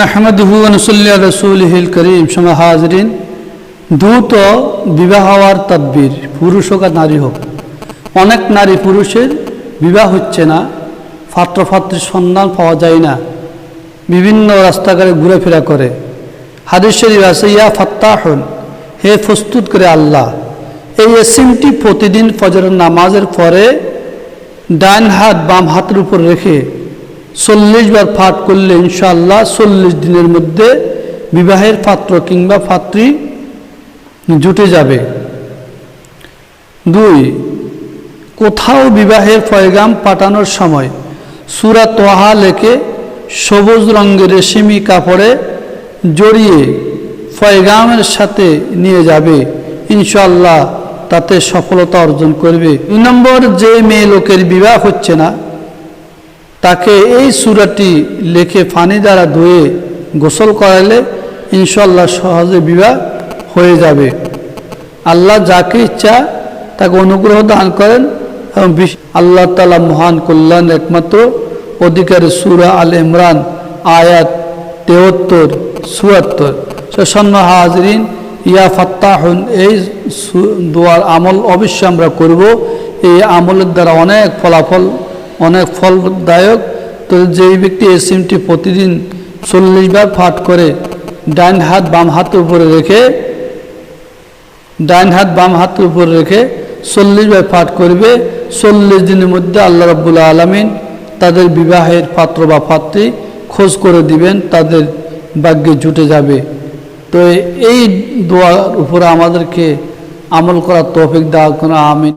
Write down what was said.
নাহমাদুহু নসল্লা রসুলহিল করিম। সমা হাজরিন, দ্রুত বিবাহ হওয়ার তদ্বির, পুরুষ হোক আর নারী হোক। অনেক নারী পুরুষের বিবাহ হচ্ছে না পাত্রপাত্রীর সন্ধান পাওয়া যায় না। বিভিন্ন রাস্তাঘাটে ঘুরেফেরা করে। হাদিস শরীফ আছে, ইয়া ফাত্তাহুন, হে প্রস্তুত করে আল্লাহ, এই এসিমটি প্রতিদিন ফজরের নামাজের পরে ডান হাত বাম হাতের উপর রেখে চল্লিশ বার পাঠ করলে ইনশাআল্লাহ চল্লিশ দিনের মধ্যে বিবাহের পাত্র কিংবা পাত্রী জুটে যাবে। দুই, কোথাও বিবাহের পয়গাম পাঠানোর সময় সুরা তোহা লেখে সবুজ রঙের রেশমি কাপড়ে জড়িয়ে পয়গামের সাথে নিয়ে যাবে। ইনশাল্লাহ তাতে সফলতা অর্জন করবে। দুই নম্বর, যে মেয়ে লোকের বিবাহ হচ্ছে না তাকে এই সুরাটি লেখে ফানি দ্বারা ধুয়ে গোসল করালে ইনশাল্লাহ সহজে বিবাহ হয়ে যাবে। আল্লাহ যাকে ইচ্ছা তাকে অনুগ্রহ দান করেন এবং আল্লাহ তালা মহান কল্যাণ একমাত্র অধিকারী সুরা আল ইমরান, আয়াত তেহত্তর, চুয়াত্তর। সন্ন হাজরিন, ইয়া ফাত্তাহুন, এই দোয়ার আমল অবশ্যই আমরা করব। এই আমলের দ্বারা অনেক ফলাফল অনেক ফলদায়ক। তো যেই ব্যক্তি এই সিমটি প্রতিদিন চল্লিশ বার পাঠ করে ডাইন হাত, বাম হাতের উপরে রেখে ডাইন হাত, বাম হাতের উপরে রেখে চল্লিশ বার পাঠ করবে, চল্লিশ দিনের মধ্যে আল্লাহ রব্বুল্লা আলমিন তাদের বিবাহের পাত্র বা পাত্রী খোঁজ করে দিবেন, তাদের ভাগ্যে জুটে যাবে। তো এই দোয়ার উপরে আমাদেরকে আমল করার তৌফিক দেওয়া কোনো আমিন।